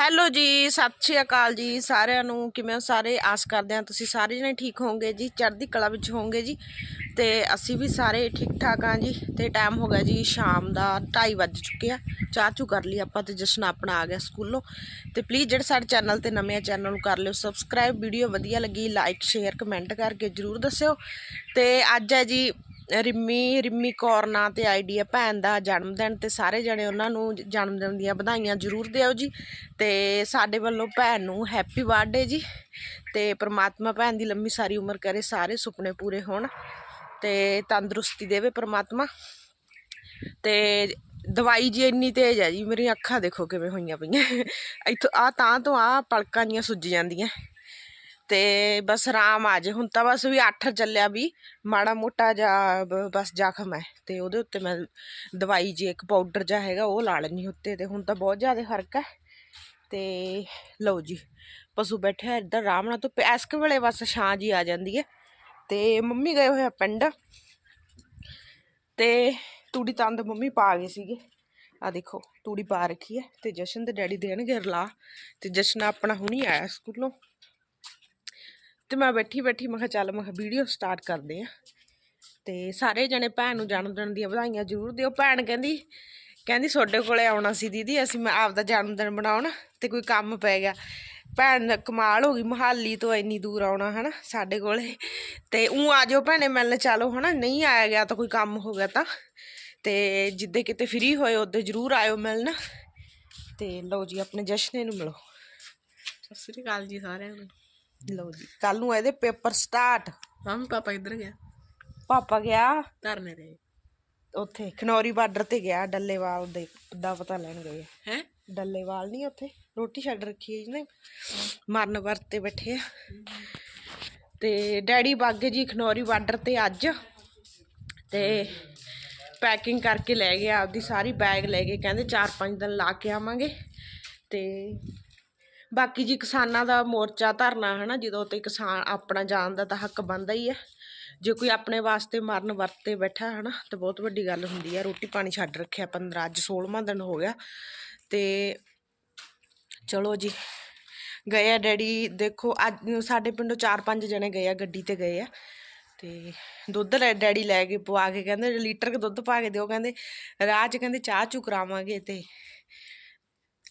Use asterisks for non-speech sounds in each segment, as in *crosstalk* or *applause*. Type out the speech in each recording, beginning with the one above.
Hello ਜੀ, ਸਤਿ ਸ਼੍ਰੀ ਅਕਾਲ ਜੀ ਸਾਰਿਆਂ ਨੂੰ। ਕਿਵੇਂ ਹੋ ਸਾਰੇ? ਆਸ ਕਰਦੇ ਹਾਂ ਤੁਸੀਂ ਸਾਰੇ ਜਣੇ ਠੀਕ ਹੋਵੋਗੇ ਜੀ, ਚੜ੍ਹਦੀ ਕਲਾ ਵਿੱਚ ਹੋਵੋਗੇ ਜੀ। ਤੇ ਅਸੀਂ ਵੀ ਸਾਰੇ ਠੀਕ ਠਾਕ ਹਾਂ ਜੀ। ਤੇ ਟਾਈਮ ਹੋ ਗਿਆ ਜੀ ਸ਼ਾਮ ਦਾ 2:30 ਵੱਜ ਚੁੱਕੇ ਆ। ਚਾਹ ਚੂ ਕਰ ਲਈ ਆਪਾਂ ਤੇ ਜਸ਼ਨ ਆਪਣਾ ਆ ਗਿਆ ਸਕੂਲੋਂ। ਤੇ ਪਲੀਜ਼ ਜਿਹੜੇ ਸਾਡੇ ਚੈਨਲ ਤੇ ਨਵੇਂ ਆ ਚੈਨਲ ਨੂੰ ਕਰ ਲਿਓ ਸਬਸਕ੍ਰਾਈਬ ਵੀਡੀਓ ਵਧੀਆ ਲੱਗੀ ਲਾਈਕ ਸ਼ੇਅਰ ਕਮੈਂਟ ਕਰਕੇ ਜਰੂਰ ਦੱਸਿਓ। ਤੇ ਅੱਜ ਹੈ ਜੀ ਰਿੰਮੀ ਰਿੰਮੀ ਕੌਰ ਨਾਂ ਤੇ ਆਈਡੀ ਹੈ ਭੈਣ ਦਾ ਜਨਮ ਦਿਨ ਤੇ ਸਾਰੇ ਜਣੇ ਉਹਨਾਂ ਨੂੰ ਜਨਮ ਦਿਨ ਦੀਆਂ ਵਧਾਈਆਂ ਜ਼ਰੂਰ ਦਿਓ ਜੀ। ਤੇ ਸਾਡੇ ਵੱਲੋਂ ਭੈਣ ਨੂੰ ਹੈਪੀ ਬਰਥਡੇ ਜੀ। ਤੇ ਪ੍ਰਮਾਤਮਾ ਭੈਣ ਦੀ ਲੰਮੀ ਸਾਰੀ ਉਮਰ ਕਰੇ, ਸਾਰੇ ਸੁਪਨੇ ਪੂਰੇ ਹੋਣ। ਤੇ ਤੰਦਰੁਸਤੀ ਦੇਵੇ ਪ੍ਰਮਾਤਮਾ। ਤੇ ਦਵਾਈ ਜੀ ਇੰਨੀ ਤੇਜ਼ ਹੈ ਜੀ, ਮੇਰੀਆਂ ਅੱਖਾਂ ਦੇਖੋ ਕਿਵੇਂ ਹੋਈਆਂ ਪਈਆਂ। ਇੱਥੋਂ ਆ ਤਾਂ ਤੋਂ ਆ ਪਲਕਾਂ ਜੀਆਂ ਸੁੱਜ ਜਾਂਦੀਆਂ। ਤੇ ਬਸ ਆਰਾਮ ਆ ਜੇ। ਹੁਣ ਤਾਂ ਬਸ ਵੀ ਅੱਠ ਚੱਲਿਆ ਵੀ, ਮਾੜਾ ਮੋਟਾ ਜਾਂ ਬਸ ਜ਼ਖਮ ਹੈ। ਤੇ ਉਹਦੇ ਉੱਤੇ ਮੈਂ ਦਵਾਈ ਜੀ ਇੱਕ ਪਾਊਡਰ ਜਿਹਾ ਹੈਗਾ, ਉਹ ਲਾ ਲੈਣੀ ਉੱਤੇ। ਤੇ ਹੁਣ ਤਾਂ ਬਹੁਤ ਜ਼ਿਆਦਾ ਫ਼ਰਕ ਹੈ। ਤੇ ਲਓ ਜੀ, ਪਸ਼ੂ ਬੈਠਿਆ ਇੱਧਰ ਆਰਾਮ ਨਾਲ ਤੋਂ ਇਸ ਵੇਲੇ ਬਸ ਛਾਂ ਜੀ ਆ ਜਾਂਦੀ ਹੈ। ਤੇ ਮੰਮੀ ਗਏ ਹੋਏ ਆ ਪਿੰਡ। ਤੇ ਤੂੜੀ ਤੰਦ ਮੰਮੀ ਪਾ ਗਏ ਸੀਗੇ। ਆ ਦੇਖੋ, ਤੂੜੀ ਪਾ ਰੱਖੀ ਹੈ। ਤੇ ਜਸ਼ਨ ਦੇ ਡੈਡੀ ਦੇਣਗੇ ਰਲਾ ਤੇ ਜਸ਼ਨ ਆਪਣਾ ਹੁਣੀ ਆਇਆ ਸਕੂਲੋਂ। ਤੇ ਮੈਂ ਬੈਠੀ ਬੈਠੀ ਮੈਂ ਕਿਹਾ ਚੱਲ ਮੈਂ ਕਿਹਾ ਵੀਡੀਓ ਸਟਾਰਟ ਕਰਦੇ ਆ ਤੇ ਸਾਰੇ ਜਣੇ ਭੈਣ ਨੂੰ ਜਨਮ ਦਿਨ ਦੀਆਂ ਵਧਾਈਆਂ ਜ਼ਰੂਰ ਦਿਓ। ਭੈਣ ਕਹਿੰਦੀ ਕਹਿੰਦੀ ਤੁਹਾਡੇ ਕੋਲੇ ਆਉਣਾ ਸੀ ਦੀਦੀ, ਅਸੀਂ ਮੈਂ ਆਪਦਾ ਜਨਮ ਦਿਨ ਮਨਾਉਣ ਤੇ ਕੋਈ ਕੰਮ ਪੈ ਗਿਆ। ਭੈਣ ਕਮਾਲ ਹੋ ਗਈ, ਮਹਾਲੀ ਤੋਂ ਇੰਨੀ ਦੂਰ ਆਉਣਾ ਹਨਾ ਸਾਡੇ ਕੋਲੇ। ਤੇ ਉਹ ਆ ਜਾਓ ਭੈਣੇ ਮਿਲਣ ਚਲੋ ਹਨਾ ਨਹੀਂ ਆਇਆ ਗਿਆ ਤਾਂ ਕੋਈ ਕੰਮ ਹੋ ਗਿਆ ਤਾਂ। ਤੇ ਜਿੱਦੇ ਕਿਤੇ ਫ੍ਰੀ ਹੋਏ ਉਹਦੇ ਜ਼ਰੂਰ ਆਇਓ ਮਿਲਣ। ਤੇ ਲਓ ਜੀ, ਆਪਣੇ ਜਸ਼ਨੇ ਨੂੰ ਮਿਲੋ। ਸਤਿ ਸ੍ਰੀ ਅਕਾਲ ਜੀ ਸਾਰਿਆਂ ਨੂੰ। ਲਓ ਜੀ ਕੱਲ ਨੂੰ ਇਹਦੇ ਪੇਪਰ ਸਟਾਰਟ। ਮੰਮੀ ਪਾਪਾ ਕਿੱਧਰ ਗਿਆ? ਪਾਪਾ ਗਿਆ। ਧਰਨੇ ਤੇ। ਉੱਥੇ ਖਨੌਰੀ ਬਾਰਡਰ ਤੇ ਗਿਆ ਡੱਲੇਵਾਲ ਦੇ ਦਾ ਪਤਾ ਲੈਣ ਗਏ। ਹੈ? ਡੱਲੇਵਾਲ ਨਹੀਂ ਉੱਥੇ? ਰੋਟੀ ਛੱਡ ਰੱਖੀ ਹੈ ਜਿਹਨੇ ਮਰਨ ਵਰਤ ਤੇ ਬੈਠੇ ਆ। ਤੇ ਡੈਡੀ ਬਾਗੇ ਜੀ ਖਨੌਰੀ ਬਾਰਡਰ ਤੇ ਅੱਜ। ਤੇ ਪੈਕਿੰਗ ਕਰਕੇ ਲੈ ਗਏ ਆਪਦੀ ਸਾਰੀ ਬੈਗ ਲੈ ਗਏ। ਕਹਿੰਦੇ 4-5 ਦਿਨ ਲਾ ਕੇ ਆਵਾਂਗੇ। ਤੇ ਬਾਕੀ ਜੀ ਕਿਸਾਨਾਂ ਦਾ ਮੋਰਚਾ ਧਰਨਾ ਹਨਾ, ਜਦੋਂ ਤੇ ਕਿਸਾਨ ਆਪਣਾ ਜਾਣ ਦਾ ਤਾਂ ਹੱਕ ਬਣਦਾ ਹੀ ਹੈ ਜੇ ਕੋਈ ਆਪਣੇ ਵਾਸਤੇ ਮਰਨ ਵਰਤੇ ਬੈਠਾ ਹਨਾ, ਤਾਂ ਬਹੁਤ ਵੱਡੀ ਗੱਲ ਹੁੰਦੀ ਹੈ ਰੋਟੀ ਪਾਣੀ ਛੱਡ ਰੱਖਿਆ 15 ਅੱਜ 16ਵਾਂ ਦਿਨ ਹੋ ਗਿਆ। ਤੇ ਚਲੋ ਜੀ, ਗਏ ਆ ਡੈਡੀ, ਦੇਖੋ ਅੱਜ ਸਾਡੇ ਪਿੰਡੋਂ ਚਾਰ ਪੰਜ ਜਣੇ ਗਏ ਆ, ਗੱਡੀ ਤੇ ਗਏ ਆ। ਤੇ ਦੁੱਧ ਲੈ, ਡੈਡੀ ਲੈ ਕੇ ਪਵਾ ਕੇ ਕਹਿੰਦੇ, ਲੀਟਰ ਕ ਦੁੱਧ ਪਾ ਕੇ ਦਿਓ, ਕਹਿੰਦੇ ਰਾਹ 'ਚ ਕਹਿੰਦੇ ਚਾਹ ਚੂ ਕਰਾਵਾਂਗੇ ਤੇ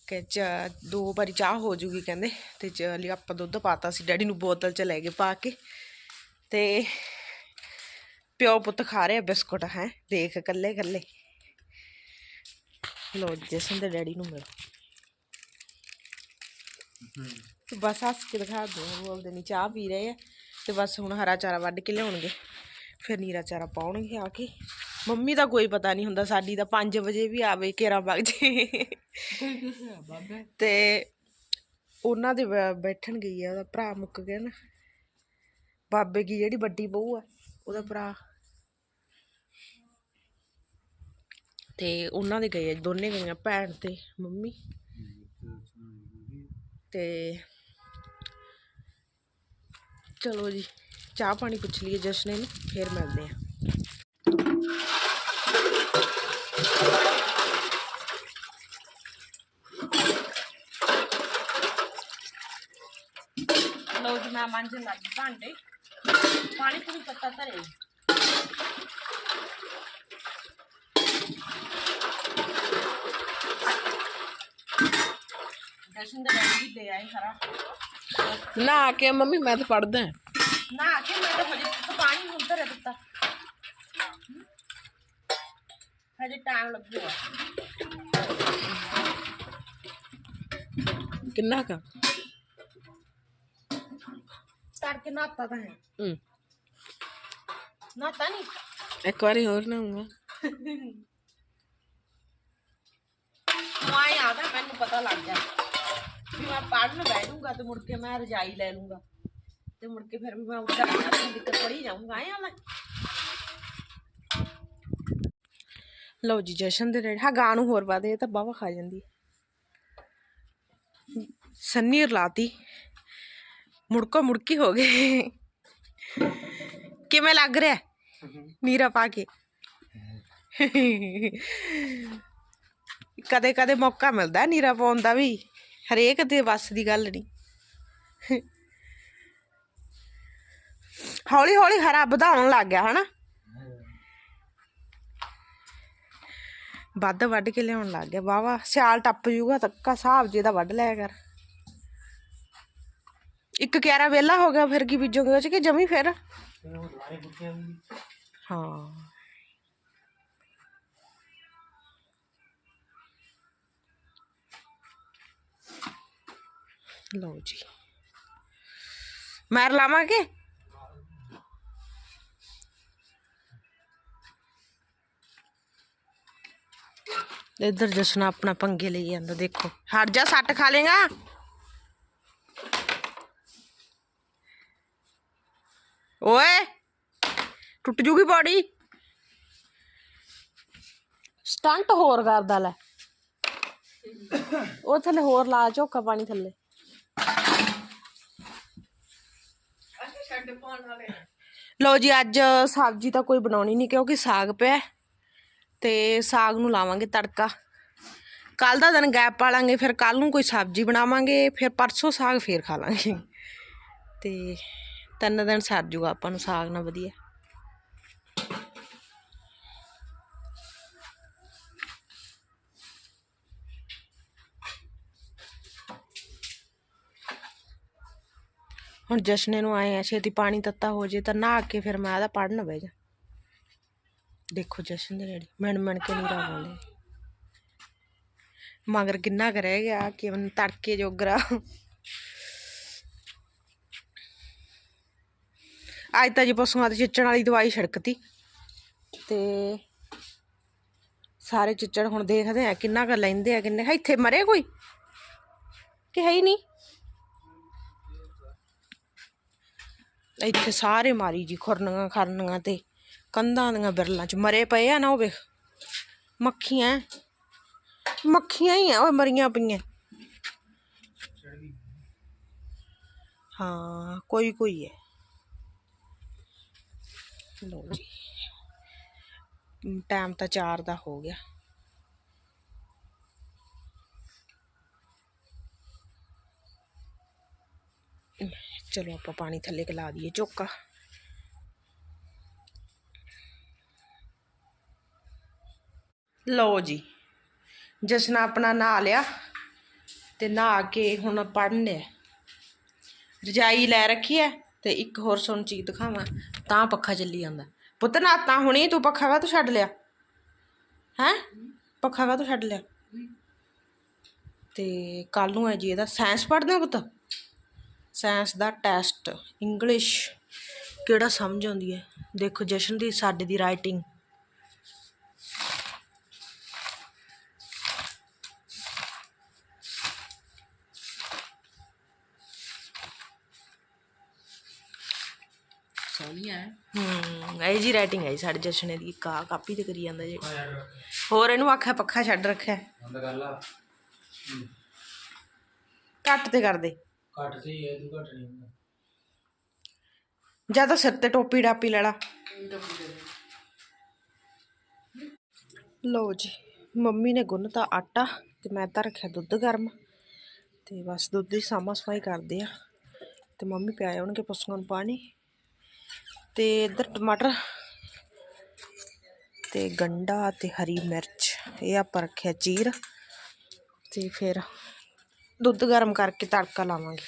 ਕਿ ਚ ਦੋ ਵਾਰੀ ਚਾਹ ਹੋ ਜੂਗੀ ਕਹਿੰਦੇ, ਤੇ ਚਲੀ ਆਪਾਂ ਦੁੱਧ ਪਾਤਾ ਸੀ, ਡੈਡੀ ਨੂੰ ਬੋਤਲ 'ਚ ਲੈ ਕੇ ਪਾ ਕੇ, ਤੇ ਪਿਓ ਪੁੱਤ ਖਾ ਰਿਹਾ ਬਿਸਕੁਟ, ਹੈ, ਦੇਖ ਕੱਲੇ ਕੱਲੇ ਲੋ ਜਸਨ ਦੇ ਡੈਡੀ ਨੂੰ ਮਿਲੋ। ਬਸ ਹੱਸ ਕੇ ਦਿਖਾ ਦੋ ਬੋਲਦੇ ਨਹੀਂ ਚਾਹ ਪੀ ਰਹੇ ਆ, ਤੇ ਬਸ ਹੁਣ ਹਰਾ ਚਾਰਾ ਵੱਢ ਕੇ ਲਿਆਉਣਗੇ, ਫਿਰ ਨੀਰਾ ਚਾਰਾ ਪਾਉਣਗੇ ਆ ਕੇ। ਮੰਮੀ ਦਾ ਕੋਈ ਪਤਾ ਨਹੀਂ ਹੁੰਦਾ ਸਾਡੀ ਤਾਂ 5 ਵਜੇ ਵੀ ਆਵੇ ਕੇਰਾ ਵਗ ਜੇ। ਬਾਬੇ *laughs* ਤੇ ਉਹਨਾਂ ਦੇ ਬੈ- ਬੈਠਣ ਗਈ ਆ ਉਹਦਾ ਭਰਾ ਮੁੱਕ ਗਿਆ ਨਾ। ਬਾਬੇ ਕੀ ਜਿਹੜੀ ਵੱਡੀ ਬਹੂ ਆ ਉਹਦਾ ਭਰਾ। ਤੇ ਉਹਨਾਂ ਦੇ ਗਏ ਆ ਦੋਨੇ ਗਈਆਂ ਭੈਣ ਤੇ ਮੰਮੀ। ਤੇ ਚਲੋ ਜੀ ਚਾਹ ਪਾਣੀ ਪੁੱਛ ਲਈਏ ਜਸ਼ਨੇ ਨੂੰ ਫੇਰ ਮਿਲਦੇ ਆ। ਲਓ ਜੀ ਮੈਂ ਮਾਂਜਣ ਲੱਗ ਗਈ ਭਾਂਡੇ ਪਾਣੀ ਪੂਰੀ ਪੱਤਾ ਧਰੇ ਜਸ਼ਨ ਦੇ ਡੈਡੀ ਵੀ ਦੇ ਆਏ ਸਾਰਾ ਨਾ ਕੇ ਮੰਮੀ ਮੈਂ ਤਾਂ ਪੜਦਾ ਨਾ ਕੇ ਮੈਂ ਤਾਂ ਹਜੇ ਤੱਕ ਪਾਣੀ ਹੁਣ ਧਰੇ ਦਿੱਤਾ ਹਜੇ ਟਾਈਮ ਲੱਗੂਗਾ ਕਿੰਨਾ ਕਾ ਤੜਕੇ ਨਾਤਾ ਤਾਂ ਹੈ ਹੂੰ ਨਾਤਾ ਨਹੀਂ ਇੱਕ ਵਾਰੀ ਹੋਰ ਨਾਉਂਗਾ ਮਾਇਆ ਆਦਾ ਮੈਨੂੰ ਪਤਾ ਲੱਗ ਗਿਆ ਵੀ ਮੈਂ ਪੜਨ ਬੈਠੂੰਗਾ ਤੇ ਮੁੜ ਕੇ ਮੈਂ ਰਜਾਈ ਲੈ ਲੂੰਗਾ ਤੇ ਮੁੜ ਕੇ ਫਿਰ ਵੀ ਮੈਂ ਉੱਧਰ ਆਪਣੀ ਦਿੱਕਤ ਪੜੀ ਜਾਊਂਗਾ ਆਇਆ ਮੈਂ ਲਓ ਜੀ, ਜਸ਼ਨ ਦੇ ਨੇੜੇ। ਹਾਂ, ਗਾਂ ਨੂੰ ਹੋਰ ਪਾ ਇਹ ਤਾਂ ਬਾਵਾ ਖਾ ਜਾਂਦੀ ਸੰਨੀ ਰਲਾਤੀ ਮੁੜਕੋ ਮੁੜਕੀ ਹੋ ਗਏ। ਕਿਵੇਂ ਲੱਗ ਰਿਹਾ? ਨੀਰਾ ਪਾ ਕੇ। ਕਦੇ ਕਦੇ ਮੌਕਾ ਮਿਲਦਾ ਨੀਰਾ ਪਾਉਣ ਦਾ ਵੀ। ਹਰੇਕ ਦੇ ਵੱਸ ਦੀ ਗੱਲ ਨਹੀਂ। ਹੌਲੀ ਹੌਲੀ ਹਰਾ ਵਧਾਉਣ ਲੱਗ ਗਿਆ, ਹਨਾ? ਵੱਧ ਵੱਢ ਕੇ ਲਿਆਉਣ ਲੱਗ ਗਿਆ। ਵਾਵਾ ਸਿਆਲ ਟੱਪ ਜੂਗਾ ਤੱਕਾ ਹਿਸਾਬ ਜੇ ਦਾ ਵੱਢ ਲਿਆ ਕਰ। ਇੱਕ ਕਿਆਰਾ ਵਿਹਲਾ ਹੋ ਗਿਆ ਫਿਰ ਕੀ ਬੀਜੋਗੇ ਉਹ ਚ ਕਿ ਜਮੀ ਫਿਰ? ਹਾਂ। ਲਓ ਜੀ। ਮਾਰ ਲਾਵਾਂਗੇ? ਇੱਧਰ ਜਸਨਾ ਆਪਣਾ ਪੰਗੇ ਲਈ ਜਾਂਦਾ ਦੇਖੋ ਹਟ ਜਾ ਸੱਟ ਖਾ ਲੇਗਾ ਓਏ ਟੁੱਟ ਜੂਗੀ ਬਾਡੀ ਸਟੰਟ ਹੋਰ ਕਰਦਾ ਲੈ ਉਹ ਥੱਲੇ ਹੋਰ ਲਾ ਝੋਕਾ ਪਾਣੀ ਥੱਲੇ ਲਓ ਜੀ ਅੱਜ ਸਬਜ਼ੀ ਤਾਂ ਕੋਈ ਬਣਾਉਣੀ ਨਹੀਂ ਕਿਉਂਕਿ ਸਾਗ ਪਿਆ ਹੈ ਤੇ ਸਾਗ ਨੂੰ ਲਾਵਾਂਗੇ ਤੜਕਾ। ਕੱਲ ਦਾ ਦਿਨ ਗੈਪ ਪਾ ਲਾਂਗੇ, ਫਿਰ ਕੱਲ ਨੂੰ ਕੋਈ ਸਬਜ਼ੀ ਬਣਾਵਾਂਗੇ, ਫਿਰ ਪਰਸੋਂ ਸਾਗ ਫੇਰ ਖਾ ਲਾਂਗੇ। ਤੇ ਤਿੰਨ ਦਿਨ ਸਰ ਜੂਗਾ ਆਪਾਂ ਨੂੰ ਸਾਗ ਨਾਲ ਵਧੀਆ। ਹੁਣ ਜਸ਼ਨੇ ਨੂੰ ਆਏ ਆ, ਛੇਤੀ ਪਾਣੀ ਤੱਤਾ ਹੋ ਜੇ ਤਾਂ ਨਹਾ ਕੇ ਫਿਰ ਮੈਂ ਆਦਾ ਪੜਨ ਬਹਿ ਜਾ। ਦੇਖੋ ਜਸ਼ਨ ਦੇ ਡੈਡੀ, ਮਿਣ ਮਿਣ ਕੇ ਨੀਰਾ ਪਾਉਂਦੇ ਮਗਰ ਕਿੰਨਾ ਕੁ ਰਹਿ ਗਿਆ ਕਿ ਉਹਨ ਤੜਕੇ ਜੋਗਰਾ। ਅੱਜ ਤਾਂ ਜੀ ਪਸ਼ੂਆਂ ਦੇ ਚਿੱਚਣ ਵਾਲੀ ਦਵਾਈ ਛਿੜਕਤੀ। ਤੇ ਸਾਰੇ ਚਿੱਚੜ ਹੁਣ ਦੇਖਦੇ ਆ ਕਿੰਨਾ ਕੁ ਲੈਂਦੇ ਆ, ਕਿੰਨੇ ਇੱਥੇ ਮਰੇ ਕੋਈ? ਕਿ ਹੈ ਹੀ ਨਹੀਂ? ਇੱਥੇ ਸਾਰੇ ਮਾਰੀ ਜੀ ਖੁਰਨੀਆਂ ਖਰਨੀਆਂ ਤੇ। ਕੰਧਾਂ ਦੀਆਂ ਬਿਰਲਾਂ ਚ ਮਰੇ ਪਏ ਆ ਨਾ ਉਹ ਵੇਖ। ਮੱਖੀਆਂ ਮੱਖੀਆਂ ਹੀ ਆ ਉਹ ਮਰੀਆਂ ਪਈਆਂ। ਹਾਂ, ਕੋਈ ਕੋਈ ਹੈ ਲੋ ਜੀ। ਟਾਈਮ ਤਾਂ 4 ਦਾ ਹੋ ਗਿਆ। ਚਲੋ ਆਪਾਂ ਪਾਣੀ ਥੱਲੇ ਕਲਾ ਦਈਏ ਝੋਕਾ ਲਓ ਜੀ। ਜਸ਼ਨ ਆਪਣਾ ਨਹਾ ਲਿਆ ਤੇ ਨਹਾ ਕੇ ਹੁਣ ਪੜ੍ਹਨ ਲਿਆ ਰਜਾਈ ਲੈ ਰੱਖੀ ਹੈ ਤੇ ਇੱਕ ਹੋਰ ਸੁਣ ਚੀਜ਼ ਦਿਖਾਵਾਂ। ਤਾਂ ਪੱਖਾ ਚੱਲੀ ਜਾਂਦਾ। ਪੁੱਤ ਨਾ, ਤਾਂ ਹੁਣੇ ਤੂੰ ਪੱਖਾ ਵਾ ਤੂੰ ਛੱਡ ਲਿਆ? ਹੈ? ਪੱਖਾ ਵਾ ਤੂੰ ਛੱਡ ਲਿਆ? ਤੇ ਕੱਲ ਨੂੰ ਹੈ ਜੀ ਇਹਦਾ ਸਾਇੰਸ ਪੜ੍ਹਦੇ ਹੋ ਪੁੱਤ? ਸਾਇੰਸ ਦਾ ਟੈਸਟ, ਇੰਗਲਿਸ਼। ਕਿਹੜਾ ਸਮਝ ਆਉਂਦੀ ਹੈ? ਦੇਖੋ ਜਸ਼ਨ ਦੀ ਸਾਡੇ ਦੀ ਰਾਈਟਿੰਗ ਸੋਹਣੀ ਹੈ ਹੂੰ ਇਹ ਜੀ ਰਾਈਟਿੰਗ ਹੈ ਜੀ ਸਾਡੇ ਜਸ਼ਨੇ ਦੀ ਕਾ ਕਾਪੀ ਤੇ ਕਰੀ ਜਾਂਦਾ ਜੀ। ਹੋਰ ਇਹਨੂੰ ਆਖਿਆ ਪੱਖਾ ਛੱਡ ਰੱਖਿਆ। ਬੰਦ ਕਰ ਲਾ। ਘੱਟ ਤੇ ਕਰ ਦੇ। ਘੱਟ ਤੇ ਹੀ ਹੈ ਤੂੰ ਘੱਟ ਨਹੀਂ ਹੁੰਦਾ। ਜਾਂ ਤਾਂ ਸਿਰ ਤੇ ਟੋਪੀ ਡਾਪੀ ਲੈ ਲਾ। ਲਓ ਜੀ ਮੰਮੀ ਨੇ ਗੁੰਨਤਾ ਆਟਾ ਤੇ ਮੈਂ ਤਾਂ ਰੱਖਿਆ ਦੁੱਧ ਗਰਮ। ਤੇ ਬਸ ਦੁੱਧ ਦੀ ਸਾਮਾ ਸਫ਼ਾਈ ਕਰਦੇ ਆ। ਤੇ ਮੰਮੀ ਪਿਆਏ ਆਉਣਗੇ ਪਸ਼ੂਆਂ ਨੂੰ ਪਾਣੀ। ਤੇ ਇੱਧਰ ਟਮਾਟਰ ਤੇ ਗੰਡਾ ਤੇ ਹਰੀ ਮਿਰਚ, ਇਹ ਆਪਾਂ ਰੱਖਿਆ ਚੀਰ ਤੇ ਫਿਰ ਦੁੱਧ ਗਰਮ ਕਰਕੇ ਤੜਕਾ ਲਾਵਾਂਗੇ।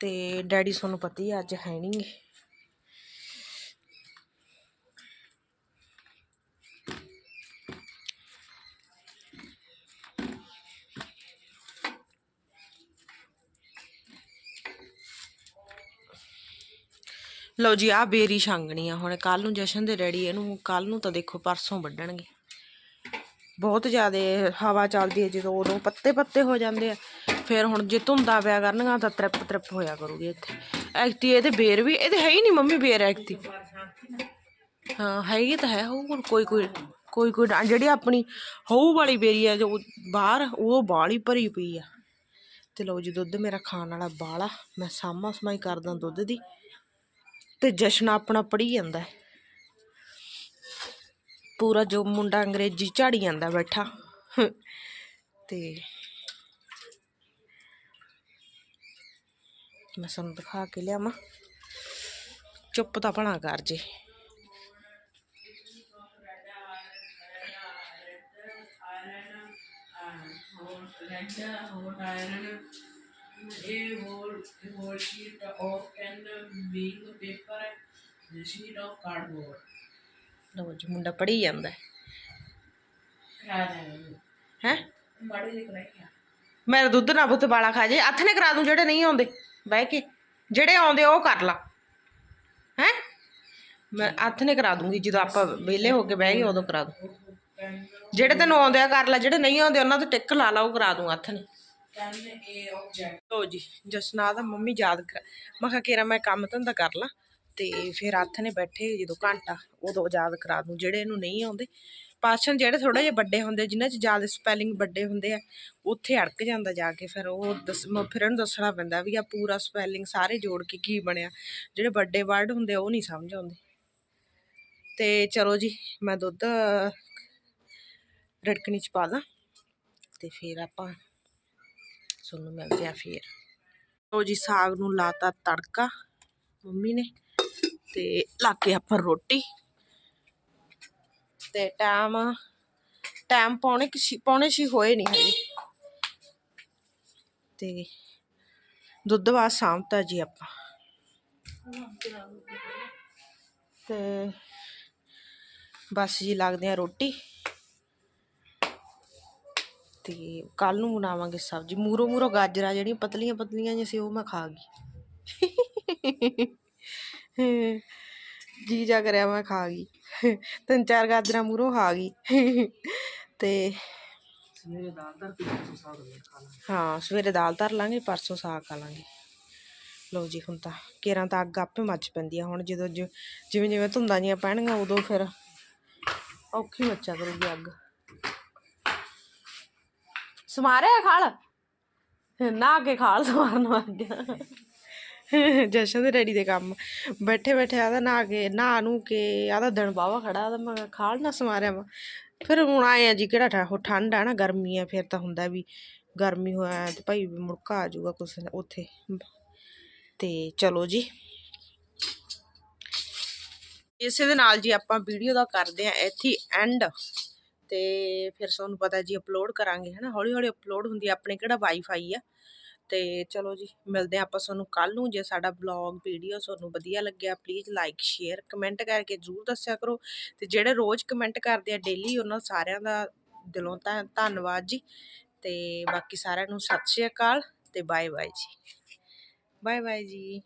ਤੇ ਡੈਡੀ, ਤੁਹਾਨੂੰ ਪਤਾ ਹੀ ਅੱਜ ਹੈ ਨਹੀਂ ਲਓ ਜੀ ਆ ਬੇਰੀ ਛਾਂਗਣੀ ਆ ਹੁਣ। ਕੱਲ ਨੂੰ ਜਸ਼ਨ ਦੇ ਡੈਡੀ ਇਹਨੂੰ ਕੱਲ ਨੂੰ ਤਾਂ ਦੇਖੋ ਪਰਸੋਂ ਵੱਢਣਗੇ। ਬਹੁਤ ਜ਼ਿਆਦਾ ਹਵਾ ਚੱਲਦੀ ਹੈ, ਜਦੋਂ ਉਦੋਂ ਪੱਤੇ ਪੱਤੇ ਹੋ ਜਾਂਦੇ ਆ। ਫਿਰ ਹੁਣ ਜੇ ਧੁੰਦਾ ਪਿਆ ਕਰਨਗਾ ਤਾਂ ਤ੍ਰਿਪ ਤ੍ਰਿਪ ਹੋਇਆ ਕਰੂਗੀ ਇੱਥੇ। ਐਕਤੀ ਇਹਦੇ ਬੇਰ ਵੀ, ਇਹਦੇ ਹੈ ਹੀ ਨਹੀਂ ਮੰਮੀ ਬੇਰ ਐਕਤੀ ਹਾਂ ਹੈਗੀ ਤਾਂ ਹੈ, ਹੋਊ ਕੋਈ ਕੋਈ ਕੋਈ ਕੋਈ ਜਿਹੜੀ ਆਪਣੀ ਹਊ ਵਾਲੀ ਬੇਰੀ ਆ, ਜੋ ਬਾਹਰ, ਉਹ ਬਾਲੀ ਭਰੀ ਪਈ ਆ। ਤੇ ਲਓ ਜੀ, ਦੁੱਧ ਮੇਰਾ ਖਾਣ ਵਾਲਾ ਬਾਲਾ ਮੈਂ ਸਾਮਾ ਸਮਾਈ ਕਰਦਾ ਦੁੱਧ ਦੀ। ਤੇ ਜਸ਼ਨ ਆਪਣਾ ਪੜ੍ਹੀ ਜਾਂਦਾ ਹੈ ਪੂਰਾ ਜੋ ਮੁੰਡਾ ਅੰਗਰੇਜ਼ੀ ਝਾੜੀ ਜਾਂਦਾ ਬੈਠਾ ਤੇ ਮੈਂ ਤੁਹਾਨੂੰ ਦਿਖਾ ਕੇ ਲਿਆਵਾਂ ਚੁੱਪ ਤਾਂ ਭਣਾ ਕਰ ਜੇ ਹੋਰ ਆਇਰਨ ਲਓ ਜੀ ਮੁੰਡਾ ਪੜ੍ਹੀ ਜਾਂਦਾ ਹੈ। ਹੈ? ਮਾੜੇ ਜਿਹੇ ਕਰਾਈ ਆ। ਮੇਰਾ ਦੁੱਧ ਨਾ ਪੁੱਤ ਵਾਲਾ ਖਾ ਜੇ ਹੱਥ ਨੇ ਕਰਾ ਦੂੰ ਜਿਹੜੇ ਨਹੀਂ ਆਉਂਦੇ। ਬਹਿ ਕੇ ਜਿਹੜੇ ਆਉਂਦੇ ਉਹ ਕਰ ਲਾ। ਹੈ? ਮੈਂ ਹੱਥ ਨੇ ਕਰਾ ਦੂੰਗੀ ਜਦੋਂ ਆਪਾਂ ਵਿਹਲੇ ਹੋ ਕੇ ਬਹਿ ਗਏ ਉਦੋਂ ਕਰਾ ਦੂੰ। ਜਿਹੜੇ ਤੈਨੂੰ ਆਉਂਦੇ ਆ ਕਰ ਲੈ ਜਿਹੜੇ ਨਹੀਂ ਆਉਂਦੇ ਉਹਨਾਂ ਤੇ ਟਿੱਕ ਲਾ ਲਾ ਉਹ ਕਰਾ ਦੂੰ ਹੱਥ ਨੇ। ਲੋ ਜੀ, ਜਸਨਾ ਦਾ ਮੰਮੀ ਯਾਦ ਕਰ ਮੈਂ ਕਿਹਾ ਕੇਰਾ ਮੈਂ ਕੰਮ ਧੰਦਾ ਕਰ ਲਾਂ, ਤੇ ਫਿਰ ਹੱਥ ਨੇ ਬੈਠੇ ਜਦੋਂ ਘੰਟਾ, ਉਦੋਂ ਯਾਦ ਕਰਾ ਦੂੰ, ਜਿਹੜੇ ਇਹਨੂੰ ਨਹੀਂ ਆਉਂਦੇ। ਪਾਸ਼ਨ ਜਿਹੜੇ ਥੋੜੇ ਜਿਹੇ ਵੱਡੇ ਹੁੰਦੇ, ਜਿਨ੍ਹਾਂ 'ਚ ਜ਼ਿਆਦਾ ਸਪੈਲਿੰਗ ਵੱਡੇ ਹੁੰਦੇ ਆ, ਉੱਥੇ ਅੜਕ ਜਾਂਦਾ ਜਾ ਕੇ, ਫਿਰ ਉਹ ਦੱਸ ਮ- ਫਿਰ ਉਹਨੂੰ ਦੱਸਣਾ ਪੈਂਦਾ ਵੀ ਆ ਪੂਰਾ ਸਪੈਲਿੰਗ ਸਾਰੇ ਜੋੜ ਕੇ ਕੀ ਬਣਿਆ। ਜਿਹੜੇ ਵੱਡੇ ਵਰਡ ਹੁੰਦੇ ਉਹ ਨਹੀਂ ਸਮਝ ਆਉਂਦੇ। ਤੇ ਚਲੋ ਜੀ, ਮੈਂ ਦੁੱਧ, ਰੜਕਣੀ ਚ ਪਾ ਦਾਂ ਤੇ ਫਿਰ ਆਪਾਂ ਤੁਹਾਨੂੰ ਮਿਲਦੇ ਆ ਫਿਰ। ਲਓ ਜੀ, ਸਾਗ ਨੂੰ ਲਾਤਾ ਤੜਕਾ, ਮੰਮੀ ਨੇ ਤੇ ਲਾ ਕੇ ਆਪਾਂ ਰੋਟੀ। ਤੇ ਟਾਈਮ ਟਾਈਮ ਪੌਣੇ ਕੁ ਛੇ, ਪੌਣੇ ਛੇ ਹੋਏ ਨਹੀਂ ਹਜੇ। ਤੇ ਦੁੱਧ ਬਾਅਦ ਸਾਂਭਤਾ ਜੀ ਆਪਾਂ। ਤੇ ਬਸ ਜੀ, ਲੱਗਦੇ ਆ ਰੋਟੀ। ਤੇ ਕੱਲ ਨੂੰ ਬਣਾਵਾਂਗੇ ਸਬਜ਼ੀ। ਮੂਰੋ ਮੂਰੋ ਗਾਜਰਾਂ ਜਿਹੜੀਆਂ ਪਤਲੀਆਂ ਪਤਲੀਆਂ ਜਿਹੀਆਂ ਸੀ ਉਹ ਮੈਂ ਖਾ ਗਈ। ਜੀ ਜਾ ਕਰਿਆ ਮੈਂ ਖਾ ਗਈ। ਤਿੰਨ ਚਾਰ ਗਾਜਰਾਂ ਮੂਰੋ ਖਾ ਗਈ। ਤੇ ਲਾਂ ਹਾਂ ਸਵੇਰੇ ਦਾਲ ਧਰ ਲਾਂਗੇ ਪਰਸੋਂ ਸਾਗ ਖਾ ਲਾਂਗੇ। ਲਓ ਜੀ ਹੁਣ ਤਾਂ ਕੇਰਾਂ ਤਾਂ ਅੱਗ ਆਪੇ ਮੱਚ ਪੈਂਦੀ ਆ। ਹੁਣ ਜਦੋਂ ਜਿਵੇਂ ਜਿਵੇਂ ਧੁੰਦਾਂ ਜੀਆਂ ਪੈਣਗੀਆਂ ਉਦੋਂ ਫਿਰ ਔਖੀ ਮੱਚਾ ਕਰੂਗੀ ਅੱਗ। ਸਮਾਰਿਆ ਖਾਲ? ਨਾ ਕੇ ਖਾਲ ਸਮਾਰਨ ਲੱਗ ਗਿਆ ਜਸ਼ਨ ਦੇ ਡੈਡੀ ਦੇ ਕੰਮ। ਬੈਠੇ ਬੈਠੇ ਆਦਾ ਨਾ ਕੇ ਨਾ ਨੂੰ ਕੇ ਆਦਾ ਦਿਨ ਬਾਵਾ ਖੜਾ ਆਦਾ ਮੈਂ ਖਾਲ ਨਾ ਸਮਾਰਿਆ ਵਾ। ਫਿਰ ਹੁਣ ਆਏ ਆ ਜੀ ਕਿਹੜਾ ਠਾ- ਠੰਡ ਆ ਨਾ, ਗਰਮੀ ਆ, ਫਿਰ ਤਾਂ ਹੁੰਦਾ ਵੀ ਗਰਮੀ ਹੋਇਆ ਤੇ ਭਾਈ ਮੁੜਕਾ ਆ ਜਾਊਗਾ ਕੁਛ ਉੱਥੇ। ਤੇ ਚਲੋ ਜੀ। ਇਸੇ ਦੇ ਨਾਲ ਜੀ ਆਪਾਂ ਵੀਡੀਓ ਦਾ ਕਰਦੇ ਆ, ਇੱਥੇ ਐਂਡ ਤੇ ਫਿਰ ਤੁਹਾਨੂੰ ਪਤਾ ਜੀ ਅਪਲੋਡ ਕਰਾਂਗੇ, ਹਨਾ? ਹੌਲੀ ਹੌਲੀ ਅਪਲੋਡ ਹੁੰਦੀ ਆਪਣੇ ਕਿਹੜਾ ਵਾਈਫਾਈ ਆ। ਤੇ ਚਲੋ ਜੀ, ਮਿਲਦੇ ਆ ਆਪਾਂ ਤੁਹਾਨੂੰ ਕੱਲ ਨੂੰ। ਜੇ ਸਾਡਾ ਬਲੌਗ ਵੀਡੀਓ ਤੁਹਾਨੂੰ ਵਧੀਆ ਲੱਗਿਆ ਪਲੀਜ਼ ਲਾਈਕ ਸ਼ੇਅਰ ਕਮੈਂਟ ਕਰਕੇ ਜ਼ਰੂਰ ਦੱਸਿਆ ਕਰੋ। ਤੇ ਜਿਹੜੇ ਰੋਜ਼ ਕਮੈਂਟ ਕਰਦੇ ਆ ਡੇਲੀ ਉਹਨਾਂ ਸਾਰਿਆਂ ਦਾ ਦਿਲੋਂ ਤਾਂ ਧੰਨਵਾਦ ਜੀ। ਤੇ ਬਾਕੀ ਸਾਰਿਆਂ ਨੂੰ ਸਤਿ ਸ਼੍ਰੀ ਅਕਾਲ ਤੇ ਬਾਏ ਬਾਏ ਜੀ। ਬਾਏ ਬਾਏ ਜੀ।